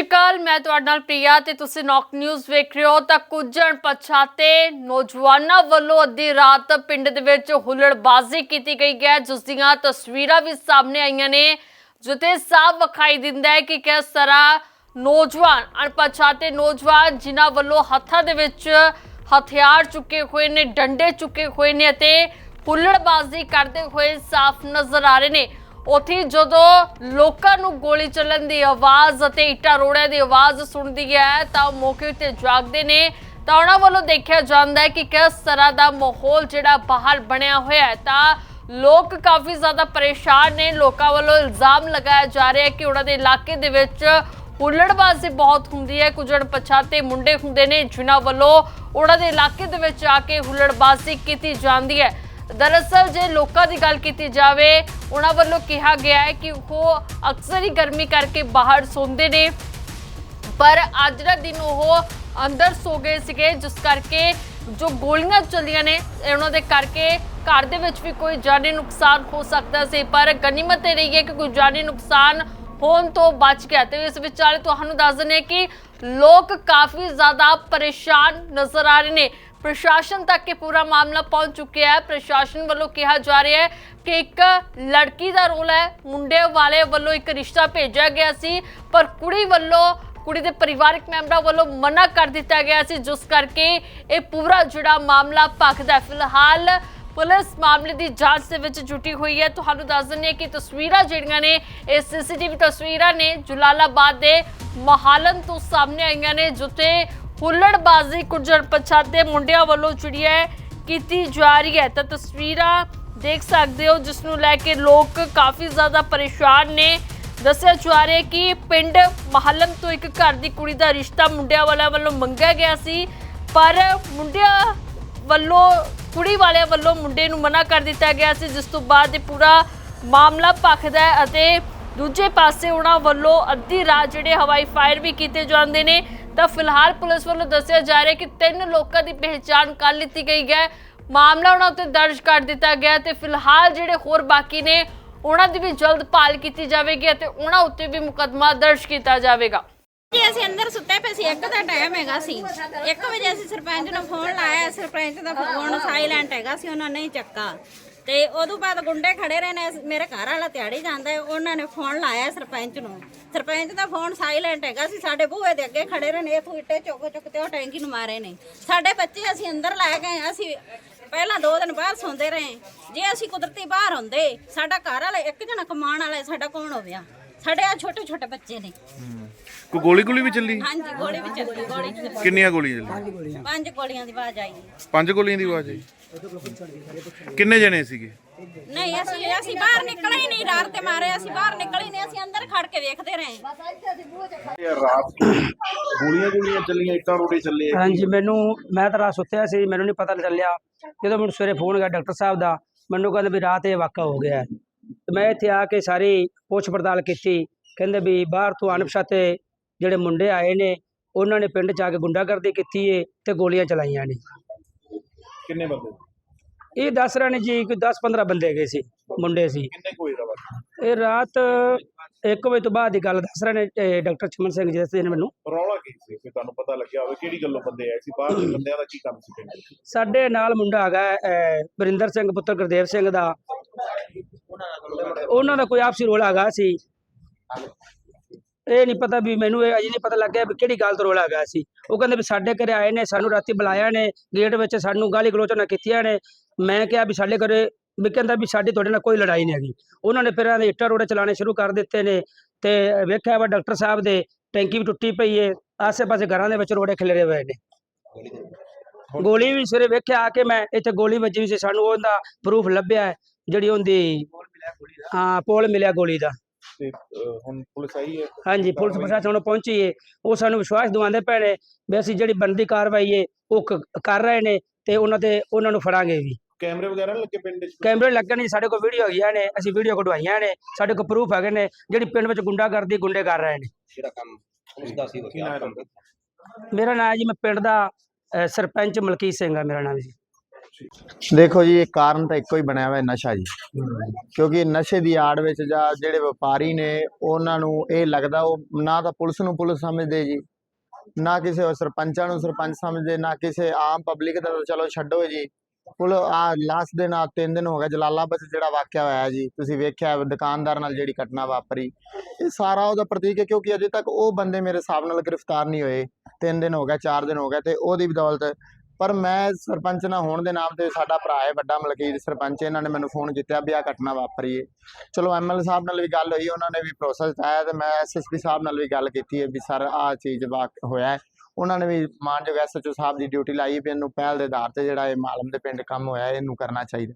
ਸਤਿ ਸ਼੍ਰੀ ਅਕਾਲ ਮੈਂ ਤੁਹਾਡੇ ਨਾਲ ਪ੍ਰਿਆ ਤੇ ਤੁਸੀਂ ਨੌਕ ਨਿਊਜ਼ ਵੇਖ ਰਹੇ ਹੋ ਤਾਂ ਕੁਝ ਅਣਪਛਾਤੇ ਨੌਜਵਾਨਾਂ ਵੱਲੋਂ ਅੱਧੀ ਰਾਤ ਪਿੰਡ ਦੇ ਵਿੱਚ ਹੁੱਲੜਬਾਜ਼ੀ ਕੀਤੀ ਗਈ ਹੈ, ਜਿਸ ਦੀਆਂ ਤਸਵੀਰਾਂ ਵੀ ਸਾਹਮਣੇ ਆਈਆਂ ਨੇ। ਜਿੱਥੇ ਸਾਫ਼ ਵਿਖਾਈ ਦਿੰਦਾ ਹੈ ਕਿ ਕਿਸ ਤਰ੍ਹਾਂ ਨੌਜਵਾਨ, ਅਣਪਛਾਤੇ ਨੌਜਵਾਨ ਜਿਨ੍ਹਾਂ ਵੱਲੋਂ ਹੱਥਾਂ ਦੇ ਵਿੱਚ ਹਥਿਆਰ ਚੁੱਕੇ ਹੋਏ ਨੇ, ਡੰਡੇ ਚੁੱਕੇ ਹੋਏ ਨੇ ਅਤੇ ਹੁੱਲੜਬਾਜ਼ੀ ਕਰਦੇ ਹੋਏ ਸਾਫ਼ ਨਜ਼ਰ ਆ ਰਹੇ ਨੇ। ਉੱਥੇ ਜਦੋਂ ਲੋਕਾਂ ਨੂੰ ਗੋਲੀ ਚੱਲਣ ਦੀ ਆਵਾਜ਼ ਅਤੇ ਇੱਟਾਂ ਰੋੜਿਆਂ ਦੀ ਆਵਾਜ਼ ਸੁਣਦੀ ਹੈ, ਤਾਂ ਉਹ ਮੌਕੇ ਤੇ ਜਾਗਦੇ ਨੇ। ਤਾਂ ਉਹਨਾਂ ਵੱਲੋਂ ਦੇਖਿਆ ਜਾਂਦਾ ਹੈ ਕਿ ਕਿਸ ਤਰ੍ਹਾਂ ਦਾ ਮਾਹੌਲ ਜਿਹੜਾ ਬਾਹਰ ਬਣਿਆ ਹੋਇਆ ਹੈ। ਤਾਂ ਲੋਕ ਕਾਫੀ ਜ਼ਿਆਦਾ ਪਰੇਸ਼ਾਨ ਨੇ। ਲੋਕਾਂ ਵੱਲੋਂ ਇਲਜ਼ਾਮ ਲਗਾਇਆ ਜਾ ਰਿਹਾ ਹੈ ਕਿ ਉਹਨਾਂ ਦੇ ਇਲਾਕੇ ਦੇ ਵਿੱਚ ਹੁੱਲੜਬਾਜ਼ੀ ਬਹੁਤ ਹੁੰਦੀ ਹੈ। ਕੁਝ ਅਣਪਛਾਤੇ ਮੁੰਡੇ ਹੁੰਦੇ ਨੇ, ਜਿਨ੍ਹਾਂ ਵੱਲੋਂ ਉਹਨਾਂ ਦੇ ਇਲਾਕੇ ਦੇ ਵਿੱਚ ਆ ਕੇ ਹੁੱਲੜਬਾਜ਼ੀ ਕੀਤੀ ਜਾਂਦੀ ਹੈ। ਦਰਅਸਲ ਜੇ ਲੋਕਾਂ ਦੀ ਗੱਲ ਕੀਤੀ ਜਾਵੇ, ਉਹਨਾਂ ਵੱਲੋਂ ਕਿਹਾ ਗਿਆ ਹੈ ਕਿ ਉਹ ਅਕਸਰ ਹੀ ਗਰਮੀ ਕਰਕੇ ਬਾਹਰ ਸੌਂਦੇ ਨੇ। ਪਰ ਅੱਜ ਦਾ ਦਿਨ ਉਹ ਅੰਦਰ ਸੋ ਗਏ ਸੀਗੇ, ਜਿਸ ਕਰਕੇ ਜੋ ਗੋਲੀਆਂ ਚੱਲੀਆਂ ਨੇ ਉਹਨਾਂ ਦੇ ਕਰਕੇ ਘਰ ਦੇ ਵਿੱਚ ਵੀ ਕੋਈ ਜਾਨੀ ਨੁਕਸਾਨ ਹੋ ਸਕਦਾ ਸੀ। ਪਰ ਗਨੀਮਤ ਇਹ ਰਹੀ ਹੈ ਕਿ ਕੋਈ ਜਾਨੀ ਨੁਕਸਾਨ ਹੋਣ ਤੋਂ ਬਚ ਗਿਆ। ਤੇ ਇਸ ਵਿਚਾਲੇ ਤੁਹਾਨੂੰ ਦੱਸ ਦਿੰਦੇ ਹਾਂ ਕਿ ਲੋਕ ਕਾਫੀ ਜ਼ਿਆਦਾ ਪਰੇਸ਼ਾਨ ਨਜ਼ਰ ਆ ਰਹੇ ਨੇ। ਪ੍ਰਸ਼ਾਸਨ ਤੱਕ ਇਹ ਪੂਰਾ ਮਾਮਲਾ ਪਹੁੰਚ ਚੁੱਕਿਆ ਹੈ। ਪ੍ਰਸ਼ਾਸਨ ਵੱਲੋਂ ਕਿਹਾ ਜਾ ਰਿਹਾ ਹੈ ਕਿ ਇੱਕ ਲੜਕੀ ਦਾ ਰੋਲ ਹੈ। ਮੁੰਡੇ ਵਾਲੇ ਵੱਲੋਂ ਇੱਕ ਰਿਸ਼ਤਾ ਭੇਜਿਆ ਗਿਆ ਸੀ, ਪਰ ਕੁੜੀ ਵੱਲੋਂ, ਕੁੜੀ ਦੇ ਪਰਿਵਾਰਕ ਮੈਂਬਰਾਂ ਵੱਲੋਂ ਮਨਾ ਕਰ ਦਿੱਤਾ ਗਿਆ ਸੀ, ਜਿਸ ਕਰਕੇ ਇਹ ਪੂਰਾ ਜਿਹੜਾ ਮਾਮਲਾ ਭਖਦਾ ਫਿਲਹਾਲ ਪੁਲਿਸ ਮਾਮਲੇ ਦੀ ਜਾਂਚ ਦੇ ਵਿੱਚ ਜੁਟੀ ਹੋਈ ਹੈ। ਤੁਹਾਨੂੰ ਦੱਸ ਦਿੰਦੇ ਹਾਂ ਕਿ ਤਸਵੀਰਾਂ ਜਿਹੜੀਆਂ ਨੇ, ਇਹ ਸੀਸੀਟੀਵੀ ਤਸਵੀਰਾਂ ਨੇ ਜੁਲਾਲਾਬਾਦ ਦੇ ਮਹਾਲਨ ਤੋਂ ਸਾਹਮਣੇ ਆਈਆਂ ਨੇ, ਜਿੱਥੇ ਹੁੱਲੜਬਾਜ਼ੀ ਕੁਝ ਅਣਪਛਾਤੇ ਮੁੰਡਿਆਂ ਵੱਲੋਂ ਜਿਹੜੀ ਹੈ ਕੀਤੀ ਜਾ ਰਹੀ ਹੈ। ਤਾਂ ਤਸਵੀਰਾਂ ਦੇਖ ਸਕਦੇ ਹੋ, ਜਿਸ ਨੂੰ ਲੈ ਕੇ ਲੋਕ ਕਾਫੀ ਜ਼ਿਆਦਾ ਪਰੇਸ਼ਾਨ ਨੇ। ਦੱਸਿਆ ਜਾ ਰਿਹਾ ਕਿ ਪਿੰਡ ਮਹੱਲਮ ਤੋਂ ਇੱਕ ਘਰ ਦੀ ਕੁੜੀ ਦਾ ਰਿਸ਼ਤਾ ਮੁੰਡਿਆਂ ਵਾਲਿਆਂ ਵੱਲੋਂ ਮੰਗਿਆ ਗਿਆ ਸੀ। ਪਰ ਮੁੰਡਿਆਂ ਵੱਲੋਂ, ਕੁੜੀ ਵਾਲਿਆਂ ਵੱਲੋਂ ਮੁੰਡੇ ਨੂੰ ਮਨਾ ਕਰ ਦਿੱਤਾ ਗਿਆ ਸੀ, ਜਿਸ ਤੋਂ ਬਾਅਦ ਇਹ ਪੂਰਾ ਮਾਮਲਾ ਭਖਦਾ ਹੈ ਅਤੇ ਦੂਜੇ ਪਾਸੇ ਉਹਨਾਂ ਵੱਲੋਂ ਅੱਧੀ ਰਾਤ ਜਿਹੜੇ ਹਵਾਈ ਫਾਇਰ ਵੀ ਕੀਤੇ ਜਾਂਦੇ ਨੇ। ਤਾਂ ਫਿਲਹਾਲ ਪੁਲਿਸ ਵੱਲੋਂ ਦੱਸਿਆ ਜਾ ਰਿਹਾ ਕਿ ਤਿੰਨ ਲੋਕਾਂ ਦੀ ਪਹਿਚਾਣ ਕਰ ਲਿੱਤੀ ਗਈ ਹੈ। ਮਾਮਲਾ ਉਹਨਾਂ ਉੱਤੇ ਦਰਜ ਕਰ ਦਿੱਤਾ ਗਿਆ ਤੇ ਫਿਲਹਾਲ ਜਿਹੜੇ ਹੋਰ ਬਾਕੀ ਨੇ, ਉਹਨਾਂ ਦੀ ਵੀ ਜਲਦ ਭਾਲ ਕੀਤੀ ਜਾਵੇਗੀ ਅਤੇ ਉਹਨਾਂ ਉੱਤੇ ਵੀ ਮੁਕੱਦਮਾ ਦਰਜ ਕੀਤਾ ਜਾਵੇਗਾ। ਜੀ ਅਸੀਂ ਅੰਦਰ ਸੁੱਤੇ ਪਏ ਸੀ, ਇੱਕ ਦਾ ਟਾਈਮ ਹੈਗਾ ਸੀ। 1 ਵਜੇ ਅਸੀਂ ਸਰਪੰਚ ਨੂੰ ਫੋਨ ਲਾਇਆ, ਸਰਪੰਚ ਦਾ ਫੋਨ ਸਾਇਲੈਂਟ ਹੈਗਾ ਸੀ, ਉਹਨਾਂ ਨੇ ਚੱਕਾ। ਤੇ ਉਦੋਂ ਬਾਅਦ ਗੁੰਡੇ ਖੜੇ ਰਹੇ ਨੇ ਮੇਰੇ ਘਰ ਵਾਲਾ ਤਿਆੜੀ ਜਾਂਦਾ ਹੈ, ਉਹਨਾਂ ਨੇ ਫੋਨ ਲਾਇਆ ਸਰਪੰਚ ਨੂੰ। ਸਰਪੰਚ ਦਾ ਫੋਨ ਸਾਇਲੈਂਟ ਹੈਗਾ ਸੀ। ਸਾਡੇ ਬੂਹੇ ਦੇ ਅੱਗੇ ਖੜੇ ਰਹੇ ਨੇ ਇਥੋਂ ਇੱਟੇ ਚੁੱਕ ਚੁੱਕ ਤੇ ਉਹ ਟੈਂਕੀ ਨੂੰ ਮਾਰੇ ਨੇ। ਸਾਡੇ ਬੱਚੇ ਅਸੀਂ ਅੰਦਰ ਲੈ ਗਏ ਅਸੀਂ ਪਹਿਲਾਂ ਦੋ ਦਿਨ ਬਾਹਰ ਸੌਂਦੇ ਰਹੇ। ਜੇ ਅਸੀਂ ਕੁਦਰਤੀ ਬਾਹਰ ਹੁੰਦੇ ਸਾਡਾ ਘਰ ਵਾਲਾ ਇੱਕ ਜਣਾ ਕਮਾਉਣ ਵਾਲਾ ਸਾਡਾ ਕੌਣ ਹੋ ਗਿਆ ਸਾਡੇ ਆ ਛੋਟੇ ਛੋਟੇ ਬੱਚੇ ਨੇ। ਕੋਈ ਗੋਲੀ ਗੋਲੀ ਵੀ ਚੱਲੀ? ਹਾਂਜੀ ਗੋਲੀ ਵੀ ਚੱਲੀ ਗੋਲੀ ਵੀ ਚੱਲੀ। ਕਿੰਨੀਆਂ ਗੋਲੀਆਂ ਚੱਲੀਆਂ? ਪੰਜ ਗੋਲੀਆਂ। ਦੀ ਆਵਾਜ਼ ਆਈ। ਪੰਜ ਗੋਲੀਆਂ ਦੀ ਆਵਾਜ਼ ਆਈ? ਕਿੰਨੇ ਜਣੇ ਸੀਗੇ? ਨਹੀਂ ਅਸੀਂ ਅਸੀਂ ਬਾਹਰ ਨਿਕਲੇ ਹੀ ਨਹੀਂ ਡਰ ਤੇ ਮਾਰੇ। ਅਸੀਂ ਬਾਹਰ ਨਿਕਲੇ ਹੀ ਨਹੀਂ ਅਸੀਂ ਅੰਦਰ ਖੜ ਕੇ ਵੇਖਦੇ ਰਹੇ। ਰਾਤ ਗੋਲੀਆਂ ਗੋਲੀਆਂ ਚੱਲੀਆਂ ਇੱਟਾਂ ਰੋੜੇ ਚੱਲੇ। ਹਾਂਜੀ ਮੈਨੂੰ ਮੈਂ ਤਾਂ ਰਾਤ ਸੁੱਤਿਆ ਸੀ ਮੈਨੂੰ ਨਹੀਂ ਪਤਾ ਚੱਲਿਆ। ਜਦੋਂ ਮੈਨੂੰ ਸਵੇਰੇ ਫੋਨ ਗਿਆ ਡਾਕਟਰ ਸਾਹਿਬ ਦਾ ਮੈਨੂੰ ਕਹਿੰਦੇ ਵੀ ਰਾਤ ਇਹ ਵਾਕਾ ਹੋ ਗਿਆ ਹੈ। ਤੇ ਮੈਂ ਇੱਥੇ ਆ ਕੇ ਸਾਰੀ ਪੁੱਛ ਪੜਤਾਲ ਕੀਤੀ। ਕਹਿੰਦੇ ਵੀ ਬਾਹਰ ਤੋਂ ਅਣਪਛਾਤੇ ਜਿਹੜੇ ਮੁੰਡੇ ਆਏ ਨੇ ਉਹਨਾਂ ਨੇ ਪਿੰਡ 'ਚ ਆ ਕੇ ਗੁੰਡਾਗਰਦੀ ਕੀਤੀ ਏ ਤੇ ਗੋਲੀਆਂ ਚਲਾਈਆਂ ਨੇ। ਕਿੰਨੇ ਬੰਦੇ? ਇਹ ਦੱਸ ਰਹੇ ਨੇ ਜੀ ਕਿ 10-15 ਬੰਦੇ ਗਏ ਸੀ ਮੁੰਡੇ ਸੀ। ਕਿੰਨੇ ਕੋਈ ਦਾ ਵਾ ਇਹ ਰਾਤ 1 ਵਜੇ ਤੋਂ ਬਾਅਦ ਦੀ ਗੱਲ ਦੱਸ ਰਹੇ ਨੇ ਇਹ ਡਾਕਟਰ ਚਮਨ ਸਿੰਘ ਜੀ ਦੱਸਦੇ ਨੇ ਮੈਨੂੰ। ਰੌਲਾ ਕੀ ਸੀ? ਕਿ ਤੁਹਾਨੂੰ ਪਤਾ ਲੱਗਿਆ ਹੋਵੇ ਕਿਹੜੀ ਗੱਲੋਂ ਬੰਦੇ ਆਏ ਸੀ ਬਾਹਰ ਦੇ ਬੰਦਿਆਂ ਦਾ ਕੀ ਕੰਮ ਸੀ ਪਿੰਡ ਵਿੱਚ? ਸਾਡੇ ਨਾਲ ਮੁੰਡਾ ਹੈਗਾ ਅਹ, ਵਰਿੰਦਰ ਸਿੰਘ ਪੁੱਤਰ ਗੁਰਦੇਵ ਸਿੰਘ ਦਾ। ਉਹਨਾਂ ਦਾ ਕੋਈ ਆਪਸੀ ਰੋਲਾ ਹੈਗਾ ਸੀ। ਇਹ ਨਹੀਂ ਪਤਾ ਵੀ ਮੈਨੂੰ ਇਹ ਅਜੇ ਨਹੀਂ ਪਤਾ ਲੱਗਿਆ ਵੀ ਕਿਹੜੀ ਗੱਲ ਤੋਂ ਰੋਲਾ ਗਿਆ ਸੀ। ਉਹ ਕਹਿੰਦੇ ਵੀ ਸਾਡੇ ਘਰੇ ਆਏ ਨੇ, ਸਾਨੂੰ ਰਾਤੀ ਬੁਲਾਇਆ ਨੇ, ਗੇਟ ਵਿੱਚ ਸਾਨੂੰ ਗਾਲੀ ਗਲੋਚਨਾ ਕੀਤੀਆਂ ਨੇ। ਮੈਂ ਕਿਹਾ ਵੀ ਸਾਡੇ ਘਰੇ, ਵੀ ਕਹਿੰਦਾ ਵੀ ਸਾਡੀ ਤੁਹਾਡੇ ਨਾਲ ਕੋਈ ਲੜਾਈ ਨਹੀਂ ਹੈਗੀ। ਉਹਨਾਂ ਨੇ ਫਿਰ ਇਹਨਾਂ ਦੇ ਇੱਟਾਂ ਰੋੜੇ ਚਲਾਣੇ ਸ਼ੁਰੂ ਕਰ ਦਿੱਤੇ ਨੇ ਤੇ ਵੇਖਿਆ ਵਾ ਡਾਕਟਰ ਸਾਹਿਬ ਦੇ ਟੈਂਕੀ ਵੀ ਟੁੱਟੀ ਪਈ ਏ, ਆਸੇ-ਪਾਸੇ ਘਰਾਂ ਦੇ ਵਿੱਚ ਰੋੜੇ ਖਿਲਰੇ ਹੋਏ ਨੇ। ਗੋਲੀ ਵੀ ਸਵੇਰੇ ਵੇਖਿਆ ਆ ਕੇ ਮੈਂ, ਇੱਥੇ ਗੋਲੀ ਵੱਜੀ ਵੀ ਸੀ, ਸਾਨੂੰ ਉਹਦਾ ਪ੍ਰੂਫ ਲੱਭਿਆ, ਜਿਹੜੀ ਉਹਦੀ, ਹਾਂ, ਪੋਲ ਮਿਲਿਆ ਗੋਲੀ ਦਾ। ਤੇ ਅਹ, ਹੁਣ ਪੁਲਿਸ ਆਈ ਹੈ? ਹਾਂਜੀ ਪੁਲਿਸ ਪ੍ਰਸ਼ਾਸਨ ਹੁਣ ਪਹੁੰਚੀ ਏ। ਉਹ ਸਾਨੂੰ ਵਿਸ਼ਵਾਸ ਦਿਵਾਉਂਦੇ ਪਏ ਨੇ ਵੀ ਅਸੀਂ ਜਿਹੜੀ ਬੰਦੀ ਕਾਰਵਾਈ ਏ ਉਹ ਕ- ਕਰ ਰਹੇ ਨੇ ਤੇ ਉਹਨਾਂ ਤੇ ਉਹਨਾਂ ਨੂੰ ਫੜਾਂਗੇ ਵੀ। ਕੈਮਰੇ ਵਗੈਰਾ ਨੀ ਲੱਗੇ ਪਿੰਡ ਵਿੱਚ? ਕੈਮਰੇ ਲੱਗਣ ਨਹੀਂ ਸਾਡੇ ਕੋਲ ਵੀਡੀਓ ਹੈਗੀਆਂ ਨੇ ਅਸੀਂ ਵੀਡੀਓ ਕਢਵਾਈਆਂ ਨੇ ਸਾਡੇ ਕੋਲ ਪ੍ਰੂਫ ਹੈਗੇ ਨੇ ਜਿਹੜੀ ਪਿੰਡ ਵਿੱਚ ਗੁੰਡਾਗਰਦੀ ਗੁੰਡੇ ਕਰ ਰਹੇ ਨੇ। ਜਿਹੜਾ ਕੰਮ ਉਸਦਾ ਸੀ ਕੀ ਨਾਮ ਹੈ ਮੇਰਾ ਨਾਮ ਹੈ ਜੀ ਮੈਂ ਪਿੰਡ ਦਾ ਸਰਪੰਚ ਮਲਕੀਤ ਸਿੰਘ ਆ ਮੇਰਾ ਨਾਮ ਜੀ। ਦੇਖੋ ਜੀ, ਇਹ ਕਾਰਨ ਤਾਂ ਇੱਕੋ ਹੀ ਬਣਿਆ ਹੋਇਆ ਨਸ਼ਾ ਜੀ। ਕਿਉਂਕਿ ਨਸ਼ੇ ਦੀ ਆੜ ਵਿੱਚ ਜਾਂ ਜਿਹੜੇ ਵਪਾਰੀ ਨੇ, ਉਹਨਾਂ ਨੂੰ ਇਹ ਲੱਗਦਾ ਉਹ ਨਾ ਤਾਂ ਪੁਲਿਸ ਨੂੰ ਪੁਲਿਸ ਸਮਝਦੇ ਜੀ, ਨਾ ਕਿਸੇ ਸਰਪੰਚਾਂ ਨੂੰ ਸਰਪੰਚ ਸਮਝਦੇ, ਨਾ ਕਿਸੇ ਆਮ ਪਬਲਿਕ ਦਾ ਤਾਂ ਚਲੋ ਛੱਡੋ ਜੀ। ਪੁਲ ਆ ਲਾਸਟ ਦਿਨ, ਆ ਤਿੰਨ ਦਿਨ ਹੋ ਗਏ ਜਲਾਲਾਬਾਦ ਜਿਹੜਾ ਵਾਕਿਆ ਹੋਇਆ ਜੀ। ਤੁਸੀਂ ਵੇਖਿਆ ਦੁਕਾਨਦਾਰ ਨਾਲ ਜਿਹੜੀ ਘਟਨਾ ਵਾਪਰੀ। ਇਹ ਸਾਰਾ ਉਹਦਾ ਪ੍ਰਤੀਕ ਹੈ ਕਿਉਂਕਿ ਅਜੇ ਤੱਕ ਉਹ ਬੰਦੇ ਮੇਰੇ ਹਿਸਾਬ ਨਾਲ ਗ੍ਰਿਫਤਾਰ ਨਹੀਂ ਹੋਏ। ਤਿੰਨ ਦਿਨ ਹੋ ਗਿਆ ਚਾਰ ਦਿਨ ਹੋ ਗਿਆ ਤੇ ਉਹਦੀ ਬਦੌਲਤ ਪਰ ਮੈਂ ਸਰਪੰਚ ਨਾ ਹੋਣ ਦੇ ਨਾਮ ਤੇ ਸਾਡਾ ਭਰਾ ਹੈ, ਵੱਡਾ ਮਲਕੀਤ ਸਰਪੰਚ, ਇਹਨਾਂ ਨੇ ਮੈਨੂੰ ਫੋਨ ਕੀਤਾ ਵੀ ਆ ਘਟਨਾ ਵਾਪਰੀ ਹੈ ਚਲੋ ਐਮਐਲ ਸਾਹਿਬ ਨਾਲ ਵੀ ਗੱਲ ਹੋਈ, ਉਹਨਾਂ ਨੇ ਵੀ ਪ੍ਰੋਸੈਸ ਦਿੱਤਾ ਤੇ ਮੈਂ ਐਸਐਸਪੀ ਸਾਹਿਬ ਨਾਲ ਵੀ ਗੱਲ ਕੀਤੀ ਹੈ ਵੀ ਸਰ ਆ ਚੀਜ਼ ਵਾਕ ਹੋਇਆ ਉਹਨਾਂ ਨੇ ਵੀ ਮਾਨਯੋਗ ਐਸਐਚਓ ਸਾਹਿਬ ਦੀ ਡਿਊਟੀ ਲਾਈ ਵੀ ਇਹਨੂੰ ਪਹਿਲ ਦੇ ਆਧਾਰ ਤੇ ਜਿਹੜਾ ਇਹ ਮਾਲਮ ਦੇ ਪਿੰਡ ਕੰਮ ਹੋਇਆ ਇਹਨੂੰ ਕਰਨਾ ਚਾਹੀਦਾ।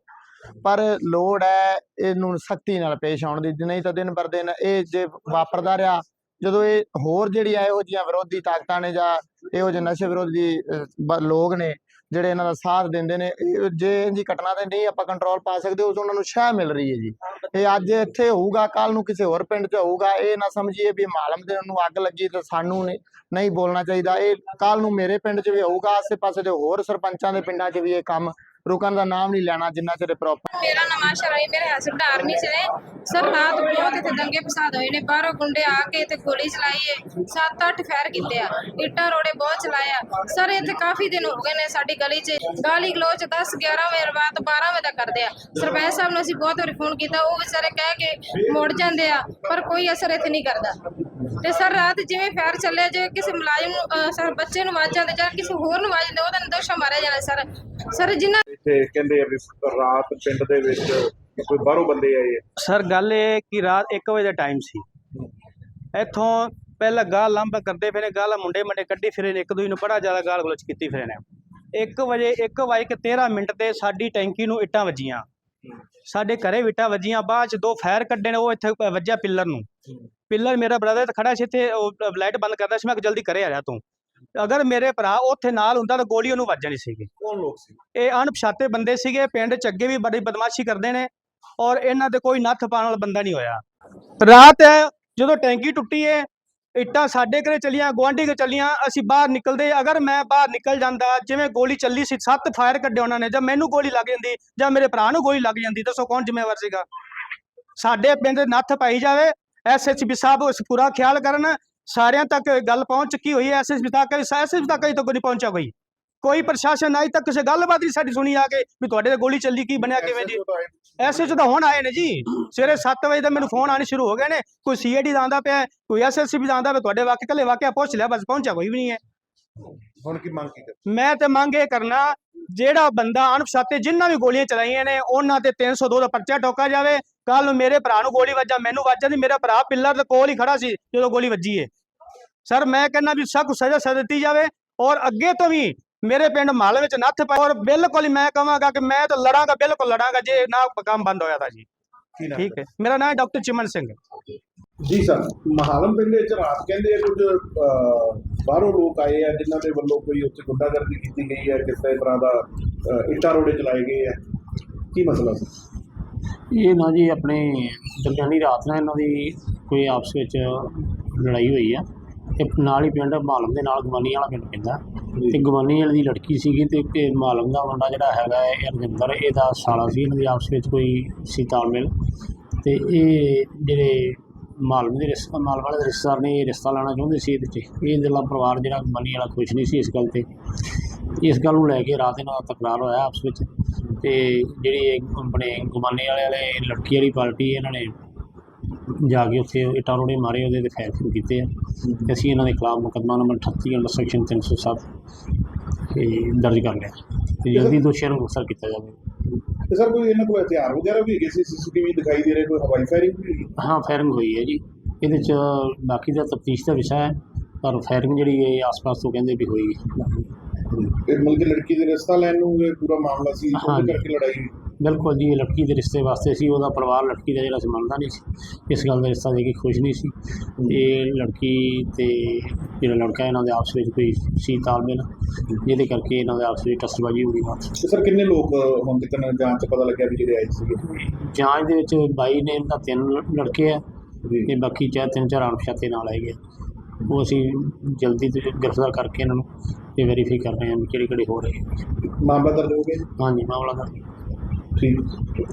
ਪਰ ਲੋੜ ਹੈ ਇਹਨੂੰ ਸਖਤੀ ਨਾਲ ਪੇਸ਼ ਆਉਣ ਦੀ, ਨਹੀਂ ਤਾਂ ਦਿਨ ਪਰ ਦਿਨ ਇਹ ਜੇ ਵਾਪਰਦਾ ਰਿਹਾ ਜਦੋਂ ਇਹ ਹੋਰ ਜਿਹੜੀ ਆ ਇਹੋ ਜਿਹੀਆਂ ਵਿਰੋਧੀ ਤਾਕਤਾਂ ਨੇ ਜਾਂ ਇਹੋ ਜਿਹੇ ਨਸ਼ੇ ਵਿਰੋਧੀ ਲੋਕ ਨੇ ਜਿਹੜੇ ਇਹਨਾਂ ਦਾ ਸਾਥ ਦਿੰਦੇ ਨੇ ਜੇ ਜੀ ਘਟਨਾ ਤੇ ਨਹੀਂ ਆਪਾਂ ਕੰਟਰੋਲ ਪਾ ਸਕਦੇ, ਉਸ ਉਹਨਾਂ ਨੂੰ ਸ਼ਹਿ ਮਿਲ ਰਹੀ ਹੈ ਜੀ। ਇਹ ਅੱਜ ਇੱਥੇ ਹੋਊਗਾ ਕੱਲ ਨੂੰ ਕਿਸੇ ਹੋਰ ਪਿੰਡ 'ਚ ਹੋਊਗਾ, ਇਹ ਨਾ ਸਮਝੀਏ ਵੀ ਮਾਲਮ ਦੇ ਨੂੰ ਅੱਗ ਲੱਗੀ ਤੇ ਸਾਨੂੰ ਨਹੀਂ ਨਹੀਂ ਬੋਲਣਾ ਚਾਹੀਦਾ। ਇਹ ਕੱਲ ਨੂੰ ਮੇਰੇ ਪਿੰਡ 'ਚ ਵੀ ਹੋਊਗਾ, ਆਸੇ-ਪਾਸੇ ਦੇ ਹੋਰ ਸਰਪੰਚਾਂ ਦੇ ਪਿੰਡਾਂ 'ਚ ਵੀ ਇਹ ਕੰਮ ਰੁਕਣ ਦਾ ਨਾਮ ਨਹੀਂ ਲੈਣਾ ਜਿੰਨਾ ਚਿਰ ਪ੍ਰੋਪਰ ਮੇਰਾ ਨਾਮ ਆਸ਼ਾ ਮੇਰੇ ਹਸਬੰਡ ਆਰਮੀ 'ਚ ਨੇ। ਸਰ, ਰਾਤ ਬਹੁਤ ਇੱਥੇ ਦੰਗੇ ਫਸਾਦ ਹੋਏ ਨੇ। ਬਾਹਰੋਂ ਗੁੰਡੇ ਆ ਕੇ ਇੱਥੇ ਗੋਲੀ ਚਲਾਈ ਏ। ਸੱਤ ਅੱਠ ਫਾਇਰ ਕੀਤੇ ਆ। ਇੱਟਾਂ ਰੋੜੇ ਬਹੁਤ ਚਲਾਏ ਸਰ ਇੱਥੇ ਕਾਫੀ ਦਿਨ ਹੋ ਗਏ ਨੇ ਸਾਡੀ ਗਲੀ 'ਚ। ਗਾਲੀ ਗਲੋਚ 10 11 ਵਜੇ ਰਾਤ 12 ਵਜੇ ਤੱਕ ਕਰਦੇ ਆ। ਸਰਪੰਚ ਸਾਹਿਬ ਨੂੰ ਅਸੀਂ ਬਹੁਤ ਵਾਰੀ ਫੋਨ ਕੀਤਾ। ਉਹ ਵਿਚਾਰੇ ਕਹਿ ਕੇ ਮੁੜ ਜਾਂਦੇ ਆ, ਪਰ ਕੋਈ ਅਸਰ ਇੱਥੇ ਨਹੀਂ ਕਰਦਾ। ਤੇ ਸਰ, ਰਾਤ ਜਿਵੇਂ ਫਾਇਰ ਚੱਲਿਆ ਜੇ ਕਿਸੇ ਮੁਲਾਜ਼ਮ ਨੂੰ ਸਰ, ਬੱਚੇ ਨੂੰ ਵੱਜ ਜਾਂਦੇ ਜਾਂ ਕਿਸੇ ਹੋਰ ਨੂੰ ਵੱਜ ਜਾਂਦੇ, ਉਹਦਾ ਨਿਦੋਸ਼ਾ ਮਾਰਿਆ ਜਾਣਾ ਸਰ। ਸਰ ਜਿਨ੍ਹਾਂ ਇੱਥੇ ਕਹਿੰਦੇ ਆ ਵੀ ਰਾਤ ਪਿੰਡ ਦੇ ਵਿੱਚ ਕੋਈ ਬਾਹਰੋਂ ਬੰਦੇ ਆਏ ਆ। ਸਰ ਗੱਲ ਇਹ ਕਿ ਰਾਤ 1 ਵਜੇ ਦਾ ਟਾਈਮ ਸੀ। ਇੱਥੋਂ ਪਹਿਲਾਂ ਗਾਲ ਲੰਬਾ ਕਰਦੇ ਫਿਰ ਗਾਲ ਮੁੰਡੇ ਮੰਡੇ ਕੱਢੀ ਫਿਰੇ ਨੇ ਇੱਕ ਦੂਜੇ ਨੂੰ ਬੜਾ ਜ਼ਿਆਦਾ ਗਾਲ ਗਲੋਚ ਕੀਤੀ ਫਿਰੇ ਨੇ। 1 ਵਜੇ 1 ਵਜੇ ਕੇ 13 ਮਿੰਟ ਤੇ ਸਾਡੀ ਟੈਂਕੀ ਨੂੰ ਇੱਟਾਂ ਵੱਜੀਆਂ। ਸਾਡੇ ਘਰੇ ਵੀ ਇੱਟਾਂ ਵੱਜੀਆਂ ਬਾਅਦ ਚ ਦੋ ਫਾਇਰ ਕੱਢੇ ਨੇ ਉਹ ਇੱਥੇ ਵੱਜਿਆ ਪਿੱਲਰ ਨੂੰ। ਪਿੱਲਰ ਮੇਰਾ ਬ੍ਰਦਰ ਖੜਾ ਸੀ ਇੱਥੇ ਉਹ ਲਾਈਟ ਬੰਦ ਕਰਦਾ ਸੀ ਮੈਂ ਜਲਦੀ ਕਰੇ ਆ ਜਾ ਤੂੰ। ਅਗਰ ਮੇਰੇ ਭਰਾ ਉੱਥੇ ਨਾਲ ਹੁੰਦਾ ਤਾਂ ਗੋਲੀ ਉਹਨੂੰ ਵੱਜਣੀ ਸੀਗੀ। ਕੌਣ ਲੋਕ ਸੀ? ਇਹ ਅਣਪਛਾਤੇ ਬੰਦੇ ਸੀਗੇ ਪਿੰਡ ਚ ਅੱਗੇ ਵੀ ਬੜੀ ਬਦਮਾਸ਼ੀ ਕਰਦੇ ਨੇ ਔਰ ਇਹਨਾਂ ਤੇ ਕੋਈ ਨੱਥ ਪਾਉਣ ਵਾਲਾ ਬੰਦਾ ਨਹੀਂ ਹੋਇਆ। ਰਾਤ ਹੈ ਜਦੋਂ ਟੈਂਕੀ ਟੁੱਟੀ ਏ ਇੱਟਾਂ ਸਾਡੇ ਘਰੇ ਚਲੀਆਂ ਗੁਆਂਢੀ ਘਰੇ ਚਲੀਆਂ ਅਸੀਂ ਬਾਹਰ ਨਿਕਲਦੇ ਅਗਰ ਮੈਂ ਬਾਹਰ ਨਿਕਲ ਜਾਂਦਾ ਜਿਵੇਂ ਗੋਲੀ ਚੱਲੀ ਸੀ ਸੱਤ ਫਾਇਰ ਕੱਢੇ ਉਹਨਾਂ ਨੇ ਜਾਂ ਮੈਨੂੰ ਗੋਲੀ ਲੱਗ ਜਾਂਦੀ ਜਾਂ ਮੇਰੇ ਭਰਾ ਨੂੰ ਗੋਲੀ ਲੱਗ ਜਾਂਦੀ ਦੱਸੋ ਕੌਣ ਜ਼ਿੰਮੇਵਾਰ ਸੀਗਾ? ਸਾਡੇ ਪਿੰਡ ਨੱਥ ਪਾਈ ਜਾਵੇ ਐਸਐਸਪੀ ਸਾਹਿਬ ਉਸ ਪੂਰਾ ਖਿਆਲ ਕਰਨ ਸਾਰਿਆਂ ਤੱਕ ਗੱਲ ਪਹੁੰਚ ਚੁੱਕੀ ਹੋਈ ਹੈ ਐਸਐਸਪੀ ਤੱਕ ਐਸਐਸਪੀ ਤੱਕ ਅਜੇ ਤੱਕ ਨਹੀਂ ਪਹੁੰਚਿਆ ਕੋਈ। ਕੋਈ ਪ੍ਰਸ਼ਾਸਨ ਅਜੇ ਤੱਕ ਕਿਸੇ ਗੱਲਬਾਤ ਨਹੀਂ ਸਾਡੀ ਸੁਣੀ ਆ ਕੇ ਵੀ ਤੁਹਾਡੇ ਤੇ ਗੋਲੀ ਚੱਲੀ ਕੀ ਬਣਿਆ ਕਿਵੇਂ ਜੀ SHO ਤਾਂ ਹੁਣ ਆਏ ਨੇ ਜੀ। ਸਵੇਰੇ 7 ਵਜੇ ਦਾ ਮੈਨੂੰ ਫੋਨ ਆਣੇ ਸ਼ੁਰੂ ਹੋ ਗਏ ਨੇ। ਕੋਈ ਸੀਆਈਡੀ ਦਾ ਆਂਦਾ ਪਿਆ ਕੋਈ ਐਸਐਸਸੀ ਵੀ ਆਂਦਾ ਪਿਆ ਤੁਹਾਡੇ ਵਾਕਿਆ ਕੱਲੇ ਵਾਕਿਆ ਪੁੱਛ ਲਿਆ ਬਸ ਪਹੁੰਚਿਆ ਕੋਈ ਵੀ ਨਹੀਂ ਹੈ। ਹੁਣ ਕੀ ਮੰਗ ਕੀਤੀ? ਮੈਂ ਤੇ ਮੰਗ ਇਹ ਕਰਨਾ ਜਿਹੜਾ ਬੰਦਾ ਅਣਪਛਾਤੇ ਜਿੰਨਾਂ ਵੀ ਗੋਲੀਆਂ ਚਲਾਈਆਂ ਨੇ ਉਹਨਾਂ ਤੇ 302 ਦਾ ਪਰਚਾ ਠੋਕਾ ਜਾਵੇ ਕੱਲ ਮੇਰੇ ਭਰਾ ਨੂੰ ਗੋਲੀ ਵੱਜਾ ਮੈਨੂੰ ਵੱਜਾ ਨਹੀਂ ਮੇਰਾ ਭਰਾ ਪਿੱਲਰ ਦੇ ਕੋਲ ਹੀ ਖੜਾ ਸੀ ਜਦੋਂ ਗੋਲੀ ਵੱਜੀ ਏ ਸਰ ਮੈਂ ਕਹਿੰਦਾ ਵੀ ਸਖਤ ਸਜ਼ਾ ਸਜ਼ਾ ਦਿੱਤੀ ਜਾਵੇ ਔਰ ਅੱਗੇ ਤੋਂ ਵੀ ਮੇਰੇ ਪਿੰਡ ਮਾਲ ਵਿੱਚ ਨੱਥ ਪਾ ਔਰ ਬਿਲਕੁਲ ਮੈਂ ਕਹਾਂਗਾ ਕਿ ਮੈਂ ਤਾਂ ਲੜਾਂਗਾ ਬਿਲਕੁਲ ਲੜਾਂਗਾ ਜੇ ਨਾ ਕੰਮ ਬੰਦ ਹੋਇਆ ਤਾਂ ਜੀ। ਠੀਕ ਹੈ। ਮੇਰਾ ਨਾਮ ਹੈ ਡਾਕਟਰ ਚਿਮਨ ਸਿੰਘ। ਜੀ ਸਰ ਮਹਾਲਮ ਪਿੰਡ ਵਿੱਚ ਰਾਤ ਕਹਿੰਦੇ ਕੁਝ ਬਾਹਰੋਂ ਲੋਕ ਆਏ ਆ ਜਿਨ੍ਹਾਂ ਦੇ ਵੱਲੋਂ ਕੋਈ ਉੱਥੇ ਗੁੰਡਾਗਰਦੀ ਕੀਤੀ ਗਈ ਹੈ ਕਿਸੇ ਤਰ੍ਹਾਂ ਦਾ ਇੱਟਾਂ ਰੋੜੇ ਚਲਾਏ ਗਏ ਆ। ਕੀ ਮਸਲਾ ਸੀ ਇਹ ਨਾ ਜੀ ਆਪਣੇ ਦਰਮਿਆਨੀ ਰਾਤ ਨਾਲ ਇਹਨਾਂ ਦੀ ਕੋਈ ਆਪਸ ਵਿੱਚ ਲੜਾਈ ਹੋਈ ਆ ਤੇ ਨਾਲ ਹੀ ਪਿੰਡ ਮਾਲਮ ਦੇ ਨਾਲ ਗਵਾਨੀ ਵਾਲਾ ਪਿੰਡ ਪੈਂਦਾ। ਤੇ ਗਵਾਨੀ ਵਾਲੇ ਦੀ ਲੜਕੀ ਸੀਗੀ ਤੇ ਇੱਕ ਮਾਲਮ ਦਾ ਮੁੰਡਾ ਜਿਹੜਾ ਹੈਗਾ ਇਹ ਰਵਿੰਦਰ ਇਹਦਾ ਸਾਲਾ ਸੀ ਇਹਨਾਂ ਦੀ ਆਪਸ ਵਿੱਚ ਕੋਈ ਸੀ ਤਾਲਮੇਲ। ਤੇ ਇਹ ਜਿਹੜੇ ਮਾਲਮ ਦੇ ਰਿਸ਼ਤਾ ਮਾਲ ਵਾਲੇ ਦੇ ਰਿਸ਼ਤੇਦਾਰ ਨੇ ਇਹ ਰਿਸ਼ਤਾ ਲੈਣਾ ਚਾਹੁੰਦੇ ਸੀ ਇਹਦੇ 'ਚ ਇਹ ਜਿਹੜਾ ਪਰਿਵਾਰ ਜਿਹੜਾ ਗਵਾਨੀ ਵਾਲਾ ਖੁਸ਼ ਨਹੀਂ ਸੀ ਇਸ ਗੱਲ ਤੇ। ਇਸ ਗੱਲ ਨੂੰ ਲੈ ਕੇ ਰਾਤ ਦਾ ਤਕਰਾਰ ਹੋਇਆ ਆਪਸ ਵਿੱਚ। ਤੇ ਜਿਹੜੀ ਇਹ ਆਪਣੇ ਗੁਮਾਨੇ ਵਾਲੇ ਵਾਲੇ ਲੜਕੀ ਵਾਲੀ ਪਾਰਟੀ ਇਹਨਾਂ ਨੇ ਜਾ ਕੇ ਉੱਥੇ ਇੱਟਾਂ ਰੋੜੇ ਮਾਰੇ ਉਹਦੇ ਤੇ ਫੈਰ ਫੂਰ ਕੀਤੇ ਆ। ਅਸੀਂ ਇਹਨਾਂ ਦੇ ਖਿਲਾਫ ਮੁਕੱਦਮਾ ਨੰਬਰ 38 ਅੰਡਰ ਸੈਕਸ਼ਨ 307 ਤੇ ਦਰਜ ਕਰ ਲਿਆ। ਤੇ ਜਲਦੀ ਦੋਸ਼ੀਆਂ ਨੂੰ ਗ੍ਰਿਫਤਾਰ ਕੀਤਾ ਜਾਵੇ। ਤੇ ਸਰ ਕੋਈ ਇਹਨਾਂ ਕੋਲ ਹਥਿਆਰ ਵਗੈਰਾ ਵੀ ਹੈਗੇ ਸੀ ਸੀਸੀਟੀਵੀ ਦਿਖਾਈ ਦੇ ਰਹੇ ਕੋਈ ਹਵਾਈ ਫਾਇਰਿੰਗ ਵੀ ਹੋਈ? ਹਾਂ ਫਾਇਰਿੰਗ ਹੋਈ ਹੈ ਜੀ। ਇਹਦੇ ਚ ਬਾਕੀ ਦਾ ਤਫਤੀਸ਼ ਦਾ ਵਿਸ਼ਾ ਹੈ ਪਰ ਫਾਇਰਿੰਗ ਜਿਹੜੀ ਹੈ ਇਹ ਆਸ-ਪਾਸ ਤੋਂ ਕਹਿੰਦੇ ਵੀ ਹੋਈ ਇਹ ਮਤਲਬ ਕਿ ਲੜਕੀ ਦੇ ਰਿਸ਼ਤਾ ਲੈਣ ਨੂੰ ਇਹ ਪੂਰਾ ਮਾਮਲਾ ਸੀ ਉਹਦੇ ਹਾਂਜੀ। ਕਰਕੇ ਲੜਾਈ। ਬਿਲਕੁਲ ਜੀ ਇਹ ਲੜਕੀ ਦੇ ਰਿਸ਼ਤੇ ਵਾਸਤੇ ਸੀ ਉਹਦਾ ਪਰਿਵਾਰ ਲੜਕੀ ਦਾ ਜਿਹੜਾ ਸੀ ਮੰਨਦਾ ਨਹੀਂ ਸੀ। ਇਸ ਗੱਲ ਦਾ ਰਿਸ਼ਤਾ ਦੇ ਕੇ ਖੁਸ਼ ਨਹੀਂ ਸੀ। ਇਹ ਲੜਕੀ ਤੇ ਜਿਹੜਾ ਲੜਕਾ ਇਹਨਾਂ ਦੇ ਆਪਸ ਵਿੱਚ ਕੋਈ ਸੀ ਤਾਲਮੇਲ ਜਿਹਦੇ ਕਰਕੇ ਇਹਨਾਂ ਦੇ ਆਪਸ ਵਿੱਚ ਟਸਟਬਾਜੀ ਹੋ ਗਈ ਤੇ ਸਰ ਕਿੰਨੇ ਲੋਕ ਹੁਣ ਤੱਕ ਜਾਂਚ ਚ ਪਤਾ ਲੱਗਿਆ ਵੀ ਜਿਹੜੇ ਆਏ ਸੀਗੇ? ਜਾਂਚ ਦੇ ਵਿੱਚ ਬਾਈ ਨੇ ਤਾਂ ਤਿੰਨ ਲੜਕੇ ਆ ਜੀ। ਤੇ ਬਾਕੀ ਚਾਰ ਤਿੰਨ ਚਾਰ ਅਣਪਛਾਤੇ ਨਾਲ ਆਏ ਗਏ ਉਹ ਅਸੀਂ ਜਲਦੀ ਤੋਂ ਜਲਦੀ ਗ੍ਰਿਫਤਾਰ ਕਰਕੇ ਇਹਨਾਂ ਨੂੰ ਇਹ ਵੈਰੀਫਾਈ ਕਰ ਰਹੇ ਹਾਂ ਵੀ ਕਿਹੜੇ ਕਿਹੜੇ ਹੋ ਰਹੇ ਆ। ਮਾਮਲਾ ਦਰਜ ਹੋ ਗਿਆ ਜੀ? ਹਾਂਜੀ ਮਾਮਲਾ ਦਰਜ ਠੀਕ